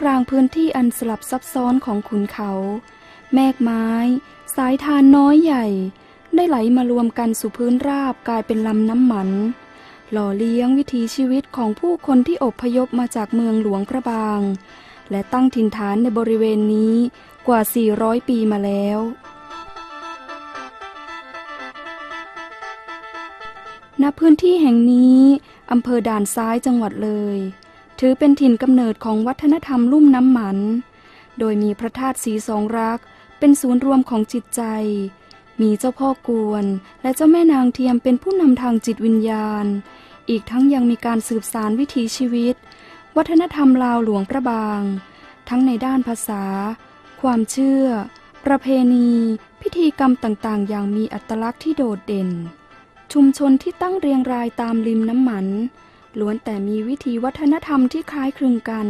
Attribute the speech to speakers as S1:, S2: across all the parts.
S1: กลางพื้นที่อันสลับซับซ้อนของขุนเขา แมกไม้ สายทานน้อยใหญ่ ได้ไหลมารวมกันสู่พื้นราบกลายเป็นลำน้ำหมัน หล่อเลี้ยงวิถีชีวิตของผู้คนที่อบพยพมาจากเมืองหลวงพระบาง และตั้งถิ่นฐานในบริเวณนี้กว่า 400 ปีมาแล้วณพื้นที่แห่งนี้อำเภอด่านซ้ายจังหวัดเลย ถือเป็นถิ่นกำเนิดของวัฒนธรรมลุ่มน้ำหมัน โดยมีพระธาตุสีสองรัก เป็นศูนย์รวมของจิตใจ มีเจ้าพ่อกวน และเจ้าแม่นางเทียมเป็นผู้นำทางจิตวิญญาณ อีกทั้งยังมีการสืบสารวิถีชีวิต วัฒนธรรมลาวหลวงพระบาง ทั้งในด้านภาษา ความเชื่อ ประเพณี พิธีกรรมต่างๆ อย่างมีอัตลักษณ์ที่โดดเด่น ชุมชนที่ตั้งเรียงรายตามริมน้ำหมัน ล้วนแต่มีวิถีวัฒนธรรมที่คล้ายคลึงกัน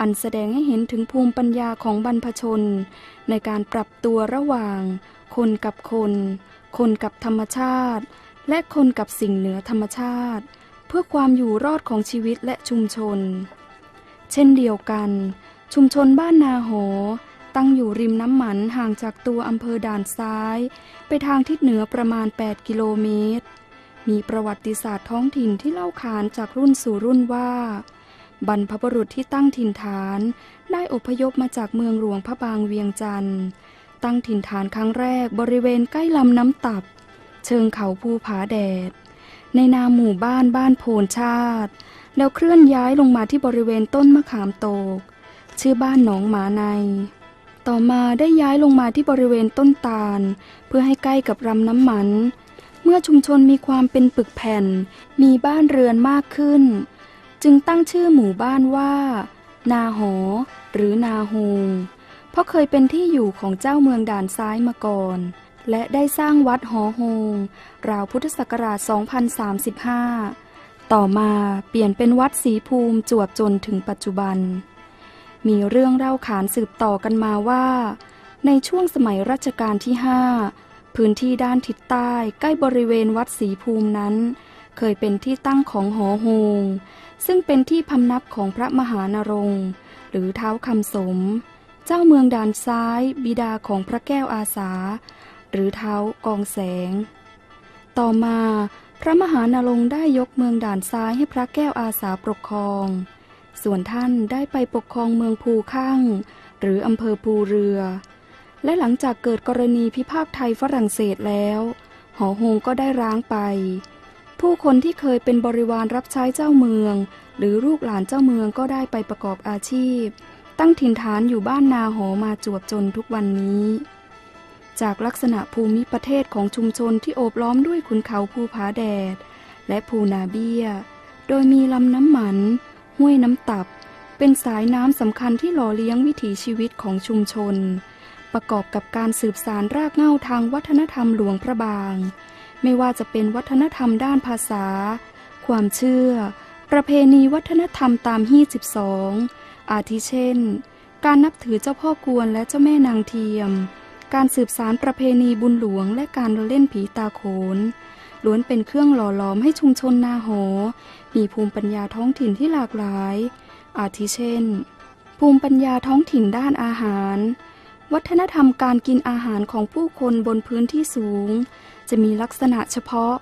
S1: อันแสดงให้เห็นถึงภูมิปัญญาของบรรพชน ในการปรับตัวระหว่าง คนกับคน คนกับธรรมชาติ และคนกับสิ่งเหนือธรรมชาติ เพื่อความอยู่รอดของชีวิตและชุมชน เช่นเดียวกัน ชุมชนบ้านนาโหตั้งอยู่ริมน้ำหมันห่างจากตัวอำเภอด่านซ้าย ไปทางทิศเหนือประมาณ 8 กิโลเมตร มีประวัติศาสตร์ท้องถิ่นที่เล่าขานจากรุ่นสู่รุ่นว่า บรรพบุรุษที่ตั้งถิ่นฐาน ได้อพยพมาจากเมืองหลวงพระบางเวียงจันทร์ตั้งถิ่นฐานครั้งแรกบริเวณใกล้ลำน้ำตับ เชิงเขาภูผาแดด ในนามหมู่บ้านบ้านโพนชาติ แล้วเคลื่อนย้ายลงมาที่บริเวณต้นมะขามโตก ชื่อบ้านหนองหมาใน ต่อมาได้ย้ายลงมาที่บริเวณต้นตาล เพื่อให้ใกล้กับรำน้ำมันเมื่อชุมชนมีความเป็นปึกแผ่น มีบ้านเรือนมากขึ้น จึงตั้งชื่อหมู่บ้านว่า นาหอ หรือนาฮงเพราะเคยเป็นที่อยู่ของเจ้าเมืองด่านซ้ายมาก่อน และได้สร้างวัดหอโฮงราวพุทธศักราช 2035 ต่อมาเปลี่ยนเป็นวัดศรีภูมิจวบจนถึงปัจจุบัน มีเรื่องเล่าขานสืบต่อกันมาว่า ในช่วงสมัยรัชกาลที่ 5 พื้นที่ด้านทิศใต้ใกล้บริเวณวัดศรีภูมินั้น เคยเป็นที่ตั้งของหอโฮงซึ่งเป็นที่พำนักของพระมหานรงหรือเท้าคำสม เจ้าเมืองด่านซ้าย บิดาของพระแก้วอาสา หรือเท้ากองแสง ต่อมาพระมหานรงได้ยกเมืองด่านซ้ายให้พระแก้วอาสาปกครอง ส่วนท่านได้ไปปกครองเมืองภูข้างหรืออำเภอภูเรือ และหลังจากเกิดกรณีพิพากษาไทยฝรั่งเศสแล้ว หอโฮงก็ได้ร้างไป ผู้คนที่เคยเป็นบริวารรับใช้เจ้าเมือง หรือลูกหลานเจ้าเมืองก็ได้ไปประกอบอาชีพ ตั้งถิ่นฐานอยู่บ้านนาหอมาจวบจนทุกวันนี้ จากลักษณะภูมิประเทศของชุมชนที่โอบล้อมด้วยขุนเขาภูผาแดด และภูนาเบียโดยมีลำน้ำหมัน ห้วยน้ำตับ เป็นสายน้ำสำคัญที่หล่อเลี้ยงวิถีชีวิตของชุมชน ประกอบกับการสืบสารรากเหง้าทางวัฒนธรรมหลวงพระบาง ไม่ว่าจะเป็นวัฒนธรรมด้านภาษา ความเชื่อ ประเพณีวัฒนธรรมตามฮี่12 อาทิเช่น การนับถือเจ้าพ่อกวนและเจ้าแม่นางเทียม การสืบสารประเพณีบุญหลวงและการเล่นผีตาโขนล้วนเป็นเครื่องหล่อหลอมให้ชุมชนนาโห มีภูมิปัญญาท้องถิ่นที่หลากหลาย อาทิเช่น ภูมิปัญญาท้องถิ่นด้านอาหาร วัฒนธรรมการกินอาหารของผู้คนบนพื้นที่สูง จะมีลักษณะเฉพาะ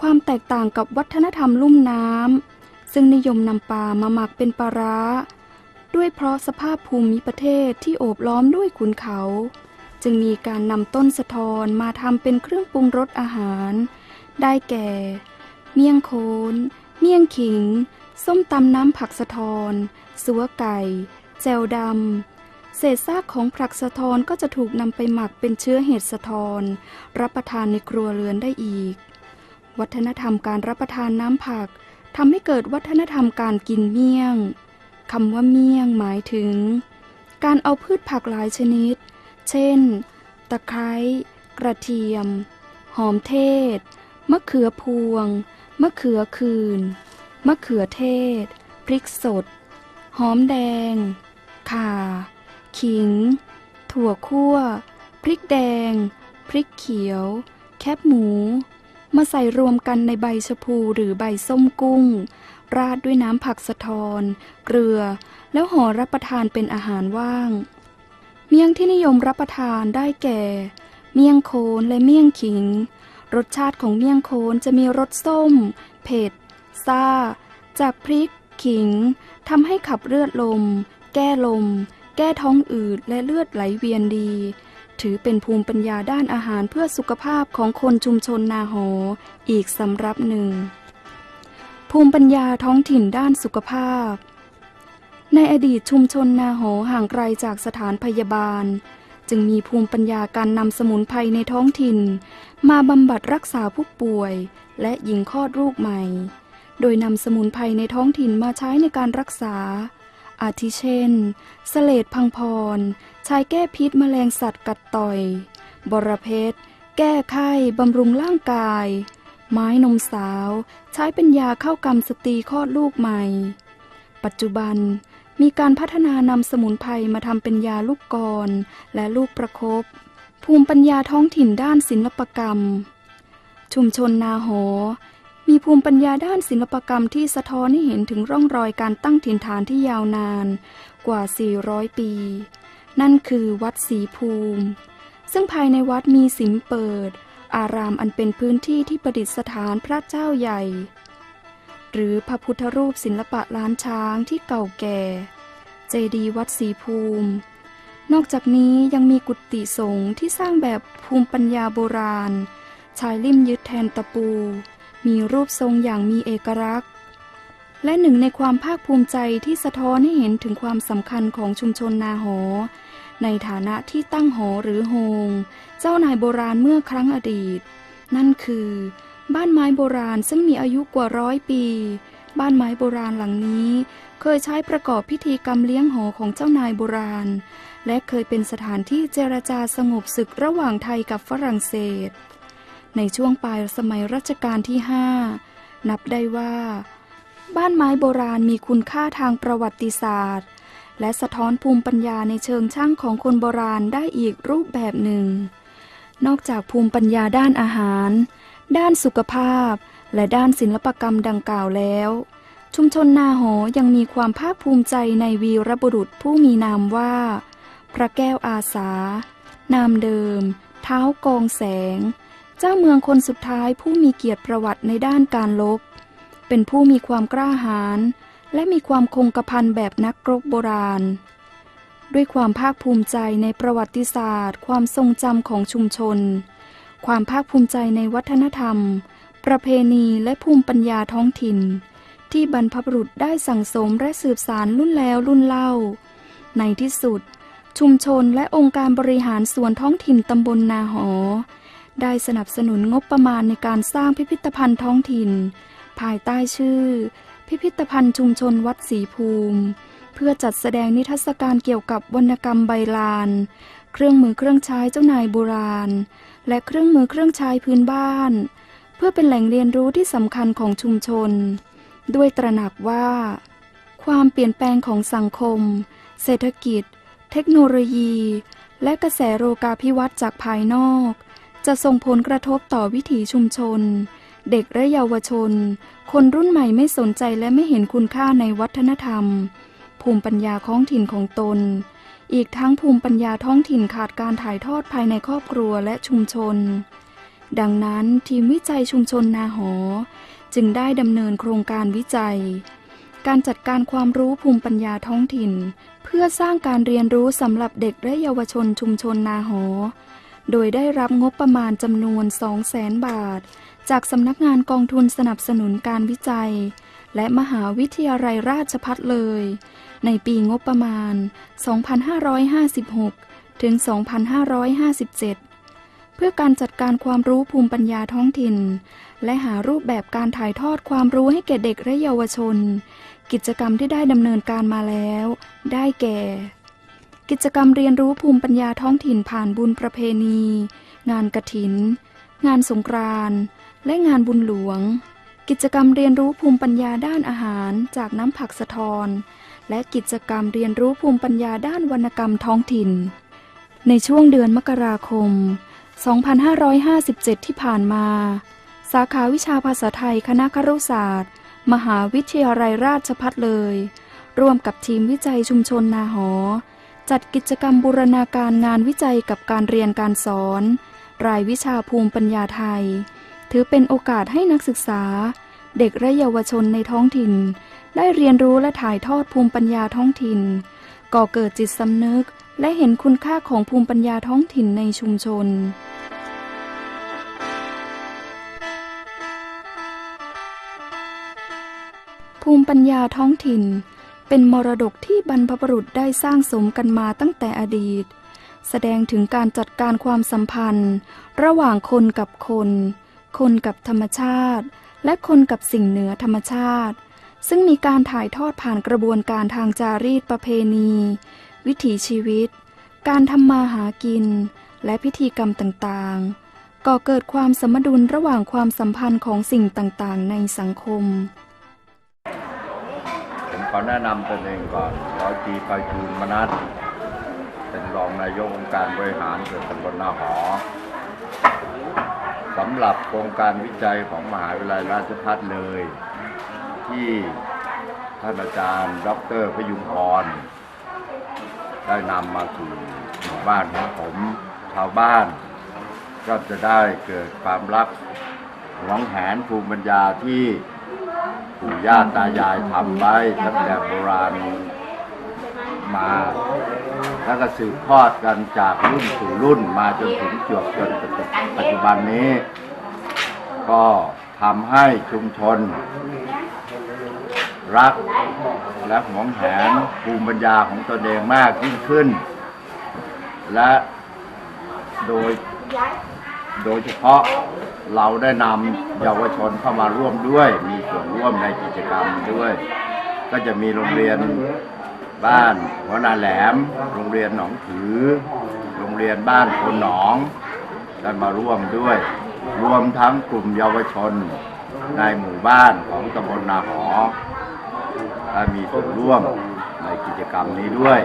S1: ความแตกต่างกับวัฒนธรรมลุ่มน้ำซึ่งนิยมนำปลามาหมักเป็นปลาร้า ด้วยเพราะสภาพภูมิประเทศที่โอบล้อมด้วยขุนเขา จึงมีการนำต้นสะทอนมาทำเป็นเครื่องปรุงรสอาหาร ได้แก่ เมี่ยงโคนเมี่ยงขิง ส้มตำน้ำผักสะทอนสัวไก่ แจวดำ เศษซากของผักสะทอนก็จะถูกนำไปหมักเป็นเชื้อเห็ดสะทอนรับประทานในครัวเรือนได้อีก วัฒนธรรมการรับประทานน้ำผักทำให้เกิดวัฒนธรรมการกินเมี่ยงคำว่าเมี่ยงหมายถึง การเอาพืชผักหลายชนิด เช่น ตะไคร้กระเทียม หอมเทศ มะเขือพวง มะเขือคืน มะเขือเทศ พริกสด หอมแดง ข่า ขิง ถั่วคั่ว พริกแดง พริกเขียว แคบหมู มาใส่รวมกันในใบชะพูหรือใบส้มกุ้ง ราดด้วยน้ำผักสะทอน เกลือ แล้วห่อรับประทานเป็นอาหารว่าง เมี่ยงที่นิยมรับประทานได้แก่ เมี่ยงโคนและเมี่ยงขิง รสชาติของเมี่ยงโคนจะมีรสส้ม เผ็ด ซ่า จากพริก ขิงทำให้ขับเลือดลม แก้ลม แก้ท้องอืดและเลือดไหลเวียนดี ถือเป็นภูมิปัญญาด้านอาหารเพื่อสุขภาพของคนชุมชนนาหออีกสำรับหนึ่ง ภูมิปัญญาท้องถิ่นด้านสุขภาพ ในอดีตชุมชนนาหห่างไกลจากสถานพยาบาล จึงมีภูมิปัญญาการนำสมุนไพรในท้องถิ่น มาบำบัดรักษาผู้ป่วย และหญิงคลอดลูกใหม่ โดยนำสมุนไพรในท้องถิ่นมาใช้ในการรักษา อาทิเช่น สเลดพังพร ใช้แก้พิษแมลงสัตว์กัดต่อย บรเพชร แก้ไข้บำรุงร่างกาย ไม้นมสาว ใช้เป็นยาเข้ากรรมสตรีคลอดลูกใหม่ ปัจจุบันมีการพัฒนานำสมุนไพรมาทำเป็นยาลูกกรและลูกประคบภูมิปัญญาท้องถิ่นด้านศิลปกรรม ชุมชนนาหอ มีภูมิปัญญาด้านศิลปกรรมที่สะท้อนให้เห็นถึงร่องรอยการตั้งถิ่นฐานที่ยาวนานกว่า 400 ปี นั่นคือวัดศรีภูมิ ซึ่งภายในวัดมีสิมเปิด อารามอันเป็นพื้นที่ที่ประดิษฐานพระเจ้าใหญ่ หรือพระพุทธรูปศิลปะล้านช้างที่เก่าแก่ เจดีย์วัดศรีภูมิ นอกจากนี้ยังมีกุฏิสงฆ์ที่สร้างแบบภูมิปัญญาโบราณ ชายลิ่มยึดแทนตะปู มีรูปทรงอย่างมีเอกลักษณ์ และหนึ่งในความภาคภูมิใจที่สะท้อนให้เห็นถึงความสำคัญของชุมชนนาหอ ในฐานะที่ตั้งหอหรือโฮง เจ้านายโบราณเมื่อครั้งอดีต นั่นคือ บ้านไม้โบราณซึ่งมีอายุกว่าร้อยปี บ้านไม้โบราณหลังนี้ เคยใช้ประกอบพิธีกรรมเลี้ยงหอของเจ้านายโบราณ และเคยเป็นสถานที่เจรจาสงบศึกระหว่างไทยกับฝรั่งเศส ในช่วงปลายสมัยรัชกาลที่ 5 นับได้ว่า บ้านไม้โบราณมีคุณค่าทางประวัติศาสตร์ และสะท้อนภูมิปัญญาในเชิงช่างของคนโบราณได้อีกรูปแบบหนึ่ง นอกจากภูมิปัญญาด้านอาหาร ด้านสุขภาพ และด้านศิลปกรรมดังกล่าวแล้ว ชุมชนนาหอยังมีความภาคภูมิใจในวีรบุรุษผู้มีนามว่า พระแก้วอาสา นามเดิม เท้ากองแสง เจ้าเมืองคนสุดท้ายผู้มีเกียรติประวัติในด้านการลบ เป็นผู้มีความกล้าหาญและมีความคงกระพันแบบนักรบโบราณ ด้วยความภาคภูมิใจในประวัติศาสตร์ ความทรงจำของชุมชน ความภาคภูมิใจในวัฒนธรรม ประเพณีและภูมิปัญญาท้องถิ่น ที่บรรพบุรุษได้สั่งสมและสืบสารรุ่นแล้วรุ่นเล่า ในที่สุด ชุมชนและองค์การบริหารส่วนท้องถิ่นตำบลนาหอ ได้สนับสนุนงบประมาณในการสร้างพิพิธภัณฑ์ท้องถิ่น ภายใต้ชื่อ พิพิธภัณฑ์ชุมชนวัดศรีภูมิ เพื่อจัดแสดงนิทรรศการเกี่ยวกับวรรณกรรมใบลาน เครื่องมือเครื่องใช้เจ้านายโบราณ และเครื่องมือเครื่องใช้พื้นบ้าน เพื่อเป็นแหล่งเรียนรู้ที่สำคัญของชุมชน ด้วยตระหนักว่า ความเปลี่ยนแปลงของสังคม เศรษฐกิจ เทคโนโลยี และกระแสโลกาภิวัตน์จากภายนอก จะส่งผลกระทบต่อวิถีชุมชน เด็กและเยาวชน คนรุ่นใหม่ไม่สนใจและไม่เห็นคุณค่าในวัฒนธรรม ภูมิปัญญาท้องถิ่นของตน อีกทั้งภูมิปัญญาท้องถิ่นขาดการถ่ายทอดภายในครอบครัวและชุมชน ดังนั้นทีมวิจัยชุมชนนาหอ จึงได้ดำเนินโครงการวิจัย การจัดการความรู้ภูมิปัญญาท้องถิ่น เพื่อสร้างการเรียนรู้สำหรับเด็กและเยาวชนชุมชนนาหอ โดยได้รับงบประมาณจำนวน 200,000 บาท จากสำนักงานกองทุนสนับสนุนการวิจัย และมหาวิทยาลัยราชภัฏเลย ในปีงบประมาณ 2556 ถึง 2557 เพื่อการจัดการความรู้ภูมิปัญญาท้องถิ่น และหารูปแบบการถ่ายทอดความรู้ให้แก่เด็กและเยาวชน กิจกรรมที่ได้ดำเนินการมาแล้ว ได้แก่ กิจกรรมเรียนรู้ภูมิปัญญาท้องถิ่นผ่านบุญประเพณี งานกระถิน งานสงกรานต์และงานบุญหลวง กิจกรรมเรียนรู้ภูมิปัญญาด้านอาหารจากน้ำผักสะทอนและกิจกรรมเรียนรู้ภูมิปัญญาด้านวรรณกรรมท้องถิ่น ในช่วงเดือนมกราคม 2557 ที่ผ่านมา สาขาวิชาภาษาไทยคณะครุศาสตร์ มหาวิทยาลัยราชภัฏเลย ร่วมกับทีมวิจัยชุมชนนาหอ จัดกิจกรรมบูรณาการงานวิจัยกับการเรียนการสอน รายวิชาภูมิปัญญาไทย ถือเป็นโอกาสให้นักศึกษา เด็กและเยาวชนในท้องถิ่น ได้เรียนรู้และถ่ายทอดภูมิปัญญาท้องถิ่น ก่อเกิดจิตสำนึก และเห็นคุณค่าของภูมิปัญญาท้องถิ่นในชุมชนภูมิปัญญาท้องถิ่น เป็นมรดกที่บรรพบุรุษได้สร้างสมกันมาตั้งแต่อดีต แสดงถึงการจัดการความสัมพันธ์ ระหว่างคนกับคน คนกับธรรมชาติ และคนกับสิ่งเหนือธรรมชาติ ซึ่งมีการถ่ายทอดผ่านกระบวนการทางจารีตประเพณี วิถีชีวิต การทำมาหากิน และพิธีกรรมต่างๆก่อเกิดความสมดุลระหว่างความสัมพันธ์ของสิ่งต่างๆ ในสังคม
S2: ผม ขอแนะนำตนเองก่อนร้อยตีไปจูนมนัสเป็นรองนายกองค์การบริหารส่วนตำบลนาหอสำหรับโครงการวิจัยของมหาวิทยาลัยราชภัฏเลย ที่ท่านอาจารย์ดอกเตอรพยุงพรได้นำมาสู่หมู่บ้านของผมชาวบ้าน ก็จะได้เกิดความรักหวงแหนภูมิปัญญาที่ ปู่ย่าตายายทำไว้ตั้งแต่โบราณมา แล้วก็สืบทอดกันจากรุ่นสู่รุ่นมาจนถึงจวบจนปัจจุบันนี้ ก็ทำให้ชุมชน รักและหวงแหนภูมิปัญญาของตนเองมากยิ่งขึ้น และโดยโดยเฉพาะ เราได้นำเยาวชนเข้ามาร่วมด้วย มีส่วนร่วมในกิจกรรมด้วย ก็จะมีโรงเรียนบ้านหัวนาแหลม โรงเรียนหนองถือ โรงเรียนบ้านคนหนองได้มาร่วมด้วย รวมทั้งกลุ่มเยาวชนในหมู่บ้านของตำบลนาหอได้มีส่วนร่วมในกิจกรรมนี้ด้วย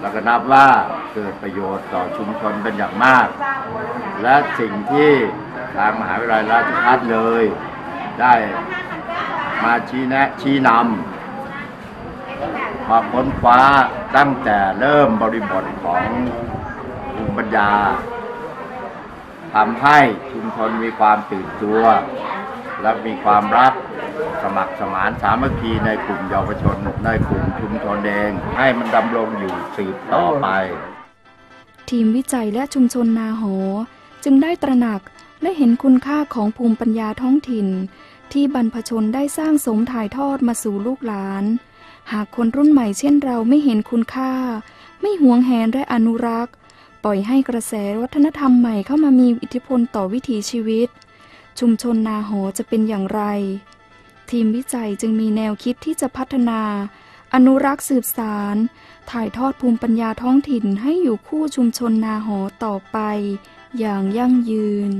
S2: แล้วก็นับว่า เกิดประโยชน์ต่อชุมชนเป็นอย่างมาก และสิ่งที่ทางมหาวิทยาลัยราชภัฏเลย ได้มาชี้แนะชี้นำมาค้นคว้าตั้งแต่เริ่มบริบทของภูมิปัญญาทำให้ชุมชนมีความตื่นตัว และมีความรักสมัครสมานสามัคคีในกลุ่มเยาวชนในกลุ่มชุมชนเองให้มันดำรงอยู่สืบต่อไป
S1: ทีมวิจัยและชุมชนนาหอ จึงได้ตระหนักและเห็นคุณค่าของภูมิปัญญาท้องถิ่น ที่บรรพชนได้สร้างสมถ่ายทอดมาสู่ลูกหลาน หากคนรุ่นใหม่เช่นเราไม่เห็นคุณค่า ไม่หวงแหนและอนุรักษ์ ปล่อยให้กระแสวัฒนธรรมใหม่เข้ามามีอิทธิพลต่อวิถีชีวิต ชุมชนนาหอจะเป็นอย่างไร ทีมวิจัยจึงมีแนวคิดที่จะพัฒนา อนุรักษ์สืบสาร ถ่ายทอดภูมิปัญญาท้องถิ่นให้อยู่คู่ชุมชนนาหอต่อไป อย่างยั่งยืน